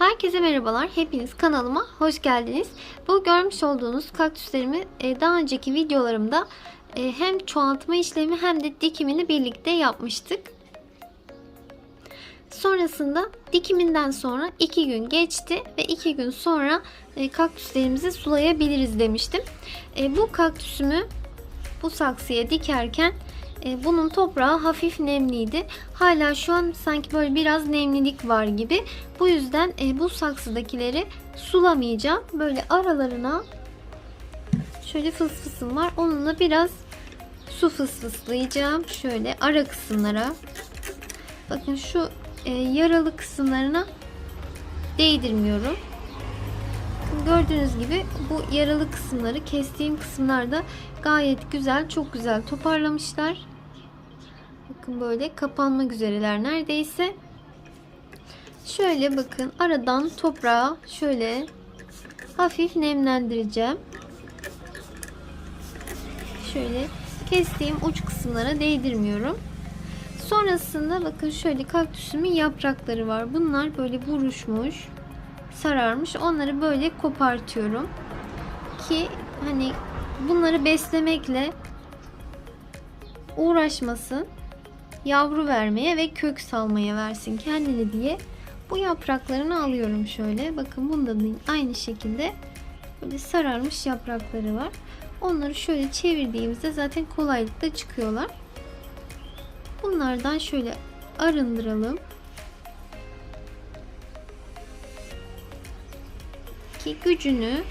Herkese merhabalar. Hepiniz kanalıma hoş geldiniz. Bu görmüş olduğunuz kaktüslerimi e, daha önceki videolarımda e, hem çoğaltma işlemi hem de dikimini birlikte yapmıştık. Sonrasında dikiminden sonra 2 gün geçti ve 2 gün sonra e, kaktüslerimizi sulayabiliriz demiştim. Bu kaktüsümü bu saksıya dikerken bunun toprağı hafif nemliydi. Hala şu an sanki böyle biraz nemlilik var gibi. Bu yüzden e, bu saksıdakileri sulamayacağım. Böyle aralarına şöyle fısfısım var. Onunla biraz su fısfıslayacağım. Şöyle ara kısımlara. Bakın şu e, yaralı kısımlarına değdirmiyorum. Gördüğünüz gibi bu yaralı kısımları kestiğim kısımlarda gayet güzel, çok güzel toparlamışlar. Bakın böyle kapanmak üzereler neredeyse. Şöyle bakın aradan toprağı şöyle hafif nemlendireceğim. Şöyle kestiğim uç kısımlara değdirmiyorum. Sonrasında bakın şöyle kaktüsümün yaprakları var. Bunlar böyle buruşmuş, sararmış. Onları böyle kopartıyorum. Ki hani bunları beslemekle uğraşmasın. Yavru vermeye ve kök salmaya versin kendini diye bu yapraklarını alıyorum şöyle. Bakın bunda da aynı şekilde böyle sararmış yaprakları var. Onları şöyle çevirdiğimizde zaten kolaylıkla çıkıyorlar. Bunlardan şöyle arındıralım. Ki gücünü,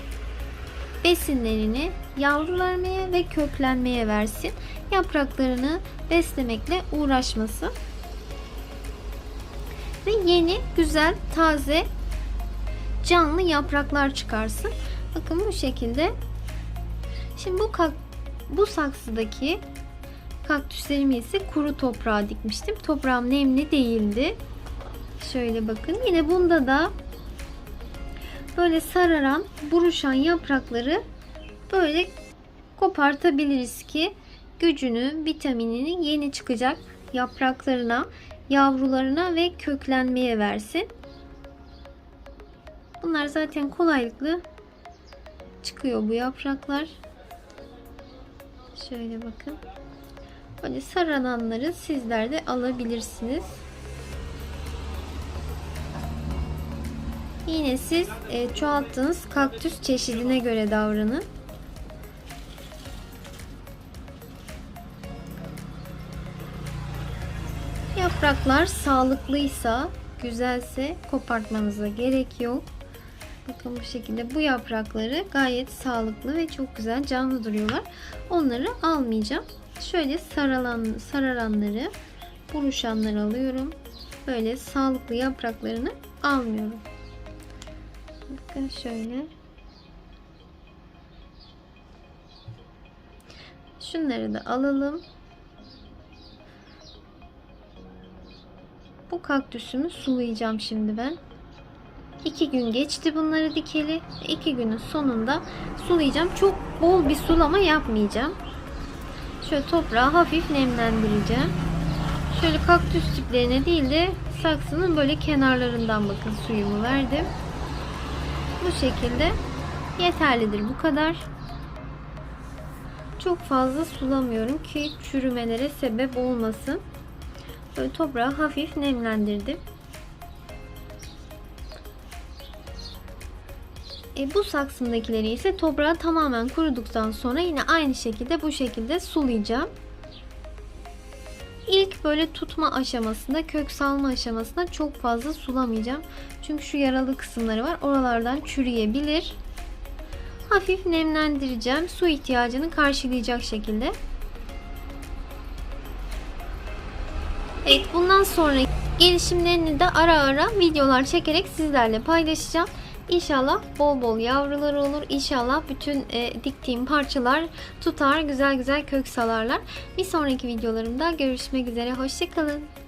besinlerini yavru vermeye ve köklenmeye versin. Yapraklarını beslemekle uğraşmasın. Ve yeni, güzel, taze, canlı yapraklar çıkarsın. Bakın bu şekilde. Şimdi bu bu saksıdaki kaktüslerimi ise kuru toprağa dikmiştim. Toprağım nemli değildi. Şöyle bakın. Yine bunda da böyle sararan, buruşan yaprakları böyle kopartabiliriz ki gücünü, vitaminini yeni çıkacak yapraklarına, yavrularına ve köklenmeye versin. Bunlar zaten kolaylıkla çıkıyor bu yapraklar. Şöyle bakın. Böyle sarananları sizler de alabilirsiniz. Yine siz e, çoğalttığınız kaktüs çeşidine göre davranın. Yapraklar sağlıklıysa, güzelse kopartmanıza gerek yok. Bakın bu şekilde bu yaprakları gayet sağlıklı ve çok güzel canlı duruyorlar. Onları almayacağım. Şöyle saralan, sararanları, buruşanları alıyorum. Böyle sağlıklı yapraklarını almıyorum. Bakın şöyle. Şunları da alalım. Bu kaktüsümü sulayacağım şimdi ben. İki gün geçti bunları dikeli. İki günün sonunda sulayacağım. Çok bol bir sulama yapmayacağım. Şöyle toprağı hafif nemlendireceğim. Şöyle kaktüs tiplerine değil de saksının böyle kenarlarından bakın suyumu verdim. Bu şekilde yeterlidir bu kadar. Çok fazla sulamıyorum ki çürümelere sebep olmasın. Böyle toprağı hafif nemlendirdim. E, bu saksımdakileri ise toprağı tamamen kuruduktan sonra yine aynı şekilde bu şekilde sulayacağım. İlk böyle tutma aşamasında, kök salma aşamasında çok fazla sulamayacağım. Çünkü şu yaralı kısımları var. Oralardan çürüyebilir. Hafif nemlendireceğim. Su ihtiyacını karşılayacak şekilde. Evet bundan sonra gelişimlerini de ara ara videolar çekerek sizlerle paylaşacağım. İnşallah bol bol yavrular olur. İnşallah bütün e, diktiğim parçalar tutar. Güzel güzel kök salarlar. Bir sonraki videolarımda görüşmek üzere. Hoşçakalın.